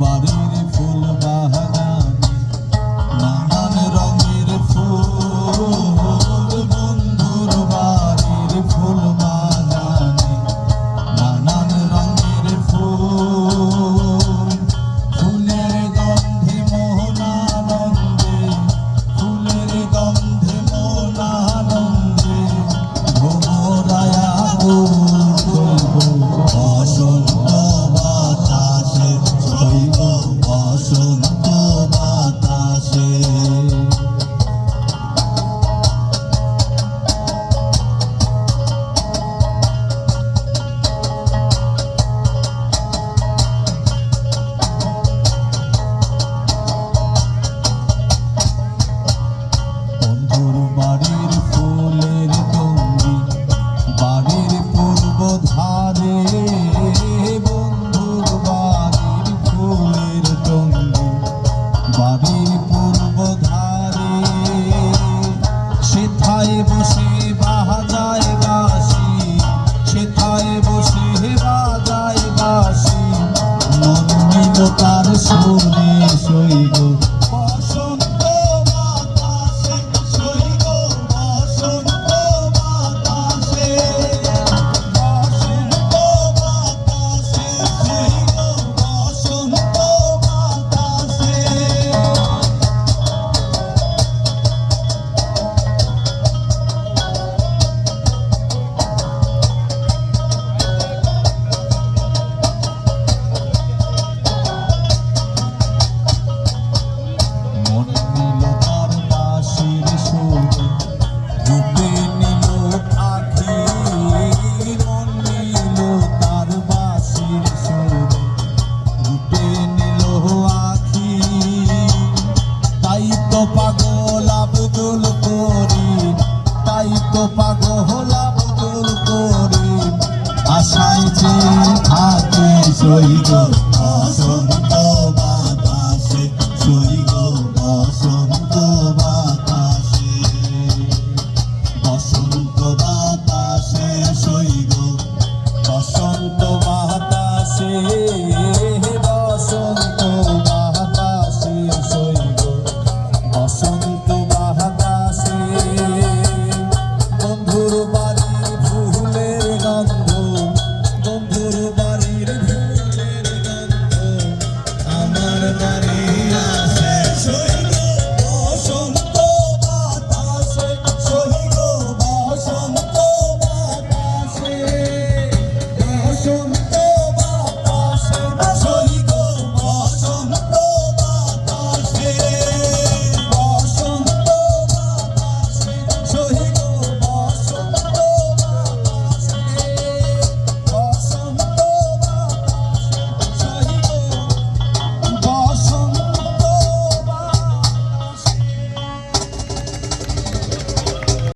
বাড়ির ফুল বাহানি নানান রঙের ফুল, বন্ধুর বাড়ির ফুল নানান রঙের ফুল। ফুলের গন্ধে মোহনানন্দে ফুলের গন্ধে মোহনানন্দে ভোমরায়া গো কথা 我个